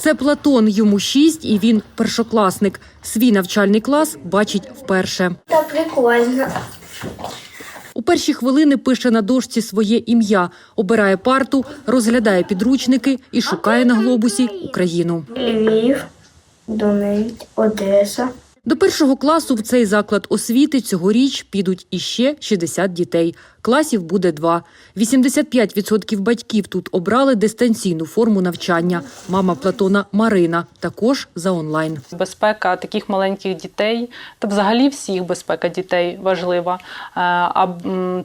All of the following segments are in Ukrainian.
Це Платон, йому шість, і він першокласник. Свій навчальний клас бачить вперше. Та прикольно. У перші хвилини пише на дошці своє ім'я, обирає парту, розглядає підручники і шукає на глобусі Україну. Львів, Донець, Одеса. До першого класу в цей заклад освіти цьогоріч підуть іще 60 дітей. Класів буде два. 85% батьків тут обрали дистанційну форму навчання. Мама Платона Марина також за онлайн. Безпека таких маленьких дітей, та взагалі всіх безпека дітей важлива. Е, А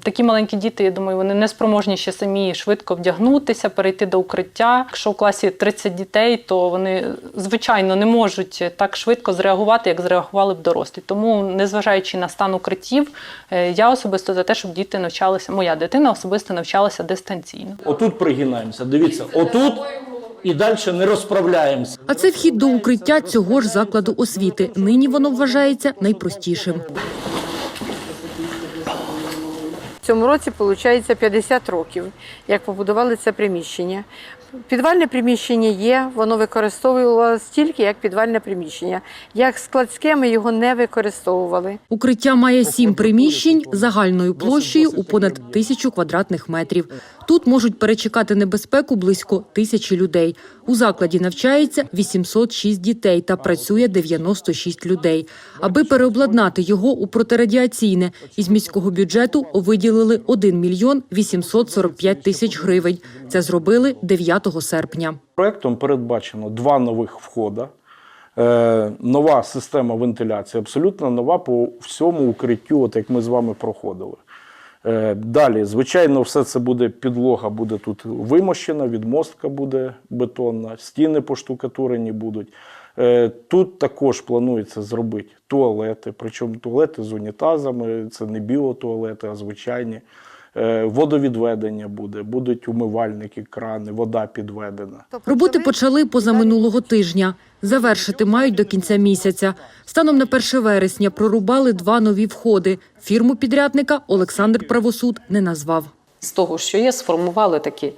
такі маленькі діти, я думаю, вони не спроможні ще самі швидко вдягнутися, перейти до укриття. Якщо в класі 30 дітей, то вони звичайно не можуть так швидко зреагувати, як зреагували б дорослі. Тому, незважаючи на стан укриттів, е, я особисто за те, щоб діти навчалися. Моя дитина особисто навчалася дистанційно. Отут пригинаємося. Дивіться, отут і далі не розправляємося. А це вхід до укриття цього ж закладу освіти. Нині воно вважається найпростішим. Цьому році виходить 50 років, як побудували це приміщення. Підвальне приміщення є, воно використовувалося тільки як підвальне приміщення. Як складське ми його не використовували. Укриття має сім приміщень загальною площею у понад тисячу квадратних метрів. Тут можуть перечекати небезпеку близько тисячі людей. У закладі навчається 806 дітей та працює 96 людей. Аби переобладнати його у протирадіаційне, із міського бюджету виділили 1 мільйон 845 тисяч гривень. Це зробили 9 серпня. Проектом передбачено два нових входа. Е, нова система вентиляції, абсолютно нова по всьому укриттю, от як ми з вами проходили. Е, далі, звичайно, все це буде підлога, буде тут вимощена, відмостка буде бетонна, стіни поштукатурені будуть. Е, тут також планується зробити туалети, причому туалети з унітазами, це не біотуалети, а звичайні. Е, водовідведення буде, будуть умивальники, крани, вода підведена. Роботи почали позаминулого тижня. Завершити мають до кінця місяця. Станом на 1 вересня прорубали два нові входи. Фірму підрядника Олександр Правосуд не назвав. з того, що є, сформували такі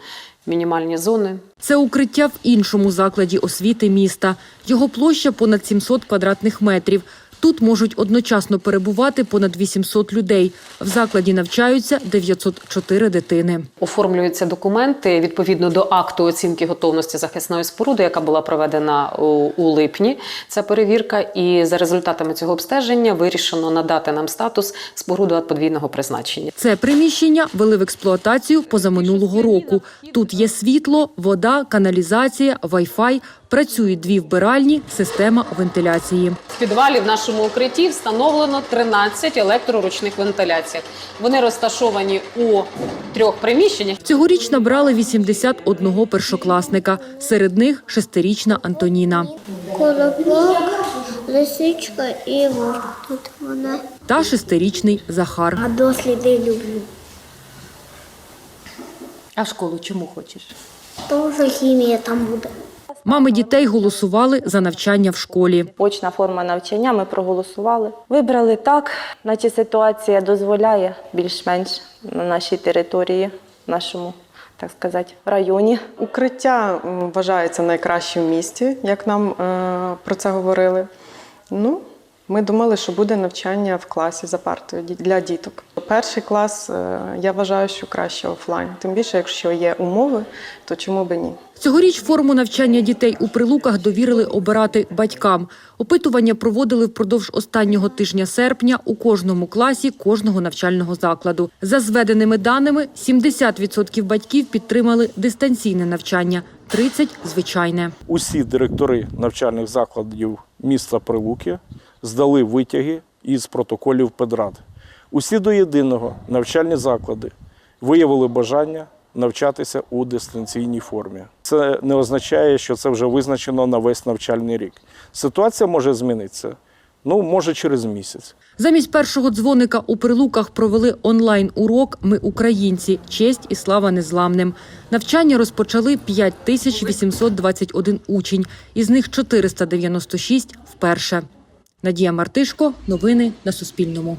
мінімальні зони. Це укриття в іншому закладі освіти міста. Його площа понад 700 квадратних метрів. Тут можуть одночасно перебувати понад 800 людей. В закладі навчаються 904 дитини. Оформлюються документи відповідно до акту оцінки готовності захисної споруди, яка була проведена у, липні. Ця перевірка, і за результатами цього обстеження вирішено надати нам статус споруду подвійного призначення. Це приміщення вели в експлуатацію позаминулого року. Тут є світло, вода, каналізація, вай-фай. Працюють дві вбиральні, система вентиляції. В підвалі в нашому укритті встановлено 13 електроручних вентиляцій. Вони розташовані у трьох приміщеннях. Цьогоріч набрали 81 першокласника. Серед них шестирічна Антоніна Колобок, лисичка і. Тут вона. та шестирічний Захар. А досліди люблю. А школу чому хочеш? Тоже хімія там буде. Мами дітей голосували за навчання в школі. Очна форма навчання ми проголосували. Вибрали так, наче ситуація дозволяє більш-менш на нашій території, нашому, так сказати, районі. Укриття вважається найкращим в місті, як нам е, про це говорили. Ну, ми думали, що буде навчання в класі за партою для діток. Перший клас е, я вважаю, що краще офлайн. Тим більше, якщо є умови, то чому би ні? Цьогоріч форму навчання дітей у прилуках довірили обирати батькам. Опитування проводили впродовж останнього тижня серпня у кожному класі кожного навчального закладу. За зведеними даними, 70% батьків підтримали дистанційне навчання, 30 – звичайне. Усі директори навчальних закладів міста Прилуки здали витяги із протоколів педрад. Усі до єдиного навчальні заклади виявили бажання навчатися у дистанційній формі. Це не означає, що це вже визначено на весь навчальний рік. Ситуація може змінитися. Ну, може, через місяць. Замість першого дзвоника у прилуках провели онлайн-урок «Ми українці. Честь і слава незламним». Навчання розпочали 5821 учень, із них 496 – вперше. Надія Мартишко. Новини на Суспільному.